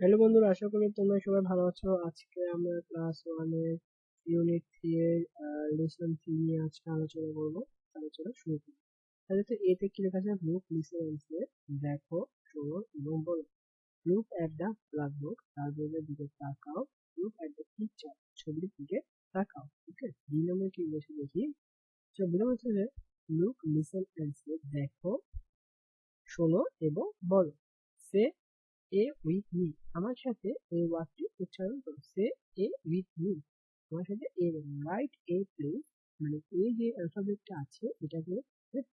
Hello বন্ধুরা, আশা করি তোমরা সবাই ভালো আছো। আজকে আমরা ক্লাস ওয়ানের ইউনিট থ্রি এর লেসন থ্রি নিয়ে আজকে আলোচনা করব। আলোচনা শুরু করি তাহলে তো এতে কি লেখা আছে? লুক লিসেন অ্যান্সার দেখো, শোনো, এবং বলো। লুক অ্যাট দ্য ব্ল্যাকবোর্ড তারপরে দিকে তাকাও। লুক অ্যাট দ্য পিকচার ছবির দিকে তাকাও ওকে দুই নম্বর কি বলেছে দেখি? তো বলে বলছে যে লুক লিসেন অ্যান্সার দেখো, শোনো, এবং বলো। সে এ উইথ মি আমার সাথে এই ওয়ার্ডটি উচ্চারণ করো সে এ উইথ মি আমার সাথে এ রাইট এ প্লিজ মানে এই যে অ্যালফাবেটটা আছে, এটাকে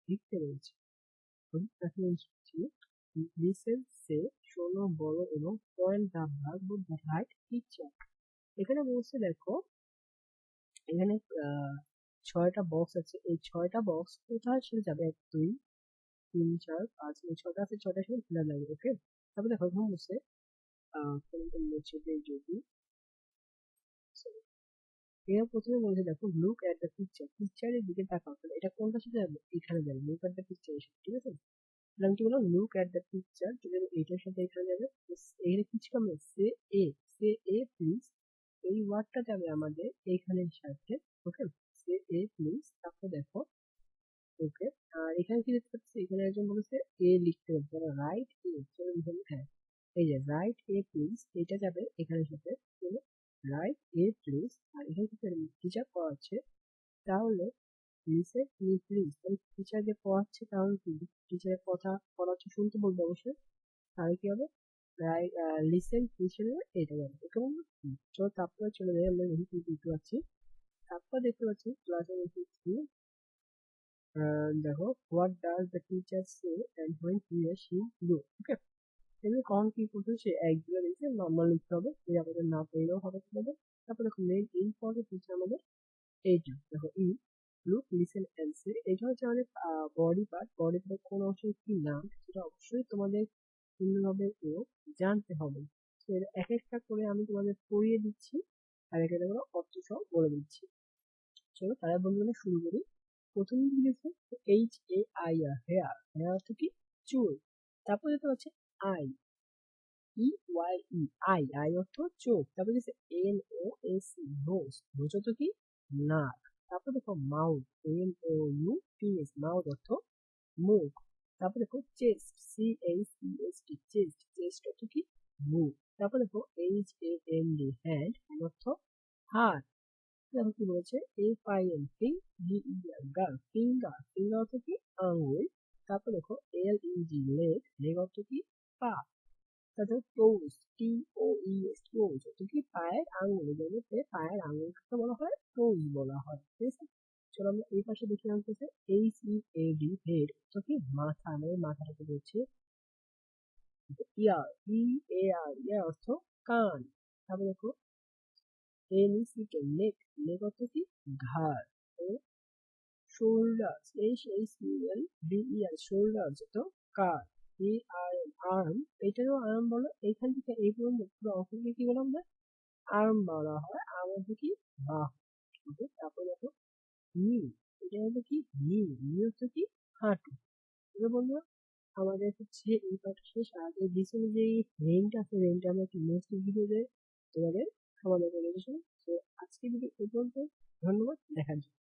লিখতে রয়েছে। লিসেন সে শোনো বড় এবং point verb the right picture এখানে বলছে দেখো, এখানে ছয়টা বক্স আছে। এই ছয়টা বক্স কোথায় ছেড়ে যাবে? এক তিন চার, পাঁচ এই ছটা আছে, ছটার সাথে ফিলার লাগবে ওকে? তারপর দেখো বলছে মুছে দেই যদি এর প্রথমে বলছে, দেখো লুক অ্যাট দ্য পিকচার পিকচারের দিকে তাকাও, তাহলে এটা কোনটা সাথে যাবে এখানে যাবে লুক অ্যাট দ্য পিকচার এসে ঠিক আছে? তাহলে কি বললাম? লুক অ্যাট দ্য পিকচার চলে যাবে এইটার সাথে এখানে যাবে এখানে কিছু কামে সে, এ সে, এ প্লিজ এই ওয়ার্ডটা যাবে আমাদের এইখানের সাথে, ওকে? সে, এ প্লিজ তারপর দেখো, ওকে? আর এখানে কি দেখতে এখানে একজন বলেছে, এ লিখতে হবে। রাইট এ হ্যাঁ। এই যে রাইট এ প্লিজ এটা যাবে এখানে সাথে। রাইট এ প্লিজ আর এখানে কি টিচার পড়াচ্ছে। তাহলে লিসেন মি প্লিজ তাহলে টিচার যে পড়াচ্ছে তাহলে কি? টিচারের কথা পড়াচ্ছে, শুনতে বলবে অবশ্যই। তাহলে কি হবে? রাইট লিসেন যাবে এটা যাবে। বলব চলো তারপরে চলে যাই, আমরা কি দেখতে পাচ্ছি। তারপর দেখতে পাচ্ছি ক্লাসে দেখি দেখো what does the teacher say and when he or she do okay এমনি কখন কি করতে সে একগুলো লিখে নর্মাল লিখতে হবে এই আমাদের না পেলেও হবে তোমাদের তারপর দেখো এই পদে হচ্ছে আমাদের এইটা দেখো ই লুক লিসেন অ্যান্ড সে এটা হচ্ছে আমাদের বডি পার্ট বডি পার্ট কোন অংশের কি নাম সেটা অবশ্যই তোমাদের সুন্দরভাবে জানতে হবে। এক একটা করে আমি তোমাদের পড়িয়ে দিচ্ছি। আর এক একটা করে অর্থ সহ বলে দিচ্ছি। চলো তারা বন্ধুরা শুরু করি। প্রথমে লিখেছে H A I R hair hair অর্থ কি চুল। তারপর যেতে হচ্ছে eye E Y E eye eye অর্থ চোখ। তারপর দিচ্ছে N O S nose nose অর্থ কি? নাক। তারপর দেখো mouth N O U T S mouth অর্থ মুখ। তারপর দেখো chest C H E S T chest chest অর্থ কি? মুখ। তারপর দেখো H A N D hand অর্থ হাত দেখো কি বলেছে? F I N fing D E R ger finger finger অর্থ কি? আঙ্গুল তারপর দেখো এল ই জি লেগ লেগ অর্থ কি? পা। তারপর টোজ টি ও ই এস টোজ অর্থ কি? পায়ের আঙ্গুল যেগুলোতে পায়ের আঙ্গুলকে বলা হয় টোজ বলা হয়। ঠিক আছে? চলো আমরা এই পাশে দেখে আনতেছে H E A D head অর্থ কি? মাথা। আমাদের মাথাটাকে বলছে ইয়ার ই এ আর ইয়ার অর্থ কান। তারপর দেখো এন ই নেক নেক অর্থ কি ঘাড় ও shoulders H H U L E R shoulders তো কার ই আর আর্ম এটারও আর্ম বলো, এইখান থেকে এই পর্যন্ত পুরো অঙ্ককে কি বললাম আমরা? আর্ম বলা হয় আর্ম হচ্ছে কি? বাহু। ওকে তারপর দেখো নি এটা হচ্ছে কি? নি নি হচ্ছে কি? হাঁটু। এবার বন্ধুরা, আমাদের হচ্ছে এই পার্ট শেষ। আর এই যে রেন্ট আছে রেন্ট আমরা কি নেক্সট ভিডিওতে তোমাদের সমাধান করে দিয়েছি তো আজকে ভিডিও এই পর্যন্ত ধন্যবাদ দেখার জন্য